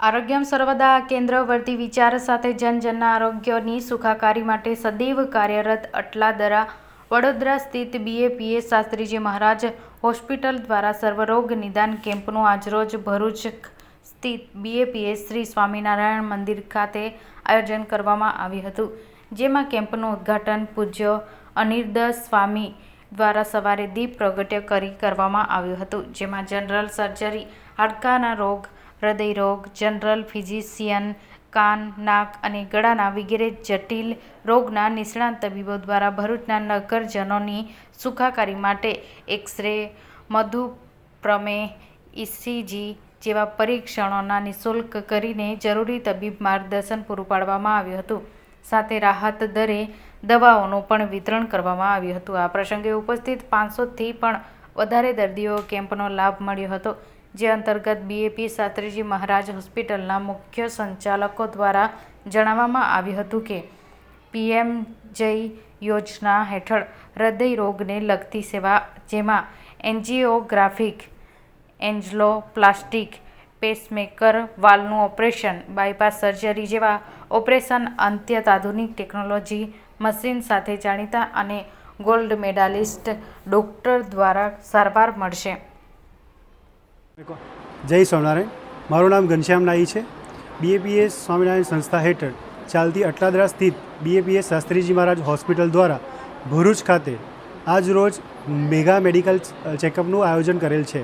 આરોગ્યમ સર્વદા કેન્દ્ર વર્તી વિચાર સાથે જનજનના આરોગ્યની સુખાકારી માટે સદૈવ કાર્યરત અટલાદરા વડોદરા સ્થિત બીએપીએસ શાસ્ત્રીજી મહારાજ હોસ્પિટલ દ્વારા સર્વરોગ નિદાન કેમ્પનું આજરોજ ભરૂચ સ્થિત બીએપીએસ શ્રી સ્વામિનારાયણ મંદિર ખાતે આયોજન કરવામાં આવ્યું હતું. જેમાં કેમ્પનું ઉદ્ઘાટન પૂજ્ય અનિર્દસ સ્વામી દ્વારા સવારે દીપ પ્રગટ્ય કરી કરવામાં આવ્યું હતું. જેમાં જનરલ સર્જરી, હાડકાના રોગ હૃદય રોગ જનરલ ફિઝિશિયન, કાન, નાક અને ગળાના વગેરે જટિલ રોગના નિષ્ણાત તબીબો દ્વારા ભરૂચના નગરજનોની સુખાકારી માટે એક્સરે, મધુ પ્રમેહ ઇસીજી જેવા પરીક્ષણોના નિઃશુલ્ક કરીને જરૂરી તબીબ માર્ગદર્શન પૂરું પાડવામાં આવ્યું હતું. સાથે રાહત દરે દવાઓનું પણ વિતરણ કરવામાં આવ્યું હતું. આ પ્રસંગે ઉપસ્થિત પાંચસોથી પણ વધારે દર્દીઓ કેમ્પનો લાભ મળ્યો હતો, જે અંતર્ગત બીએપી શાસ્ત્રીજી મહારાજ હોસ્પિટલના મુખ્ય સંચાલકો દ્વારા જણાવવામાં આવ્યું હતું કે, પીએમ જય યોજના હેઠળ હૃદય રોગને લગતી સેવા, જેમાં એન્જિયોગ્રાફિક, એન્જલોપ્લાસ્ટિક, પેસમેકર, વાલનું ઓપરેશન, બાયપાસ સર્જરી જેવા ઓપરેશન અત્યંત આધુનિક ટેકનોલોજી, મશીન સાથે જાણીતા અને ગોલ્ડ મેડાલિસ્ટ ડૉક્ટર દ્વારા સારવાર મળશે. જય સ્વામિનારાયણ. મારું નામ ઘનશ્યામ નાઈ છે. બીએપીએસ સ્વામિનારાયણ સંસ્થા હેઠળ ચાલતી અટલાદરા સ્થિત બીએપીએસ શાસ્ત્રીજી મહારાજ હોસ્પિટલ દ્વારા ભરૂચ ખાતે આજ રોજ મેગા મેડિકલ ચેકઅપનું આયોજન કરેલ છે.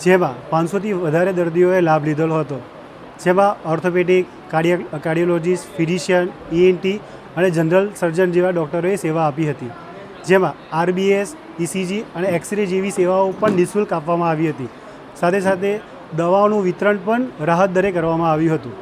જેમાં પાંચસોથી વધારે દર્દીઓએ લાભ લીધેલો હતો. જેમાં orthopaedic, cardia, cardiologist, physician ENT અને જનરલ સર્જન જેવા ડૉક્ટરોએ સેવા આપી હતી. જેમાં આરબીએસ ઇસીજી અને એક્સરે જેવી સેવાઓ પણ નિઃશુલ્ક આપવામાં આવી હતી. સાથે સાથે દવાઓનું વિતરણ પણ રાહત દરે કરવામાં આવ્યું હતું.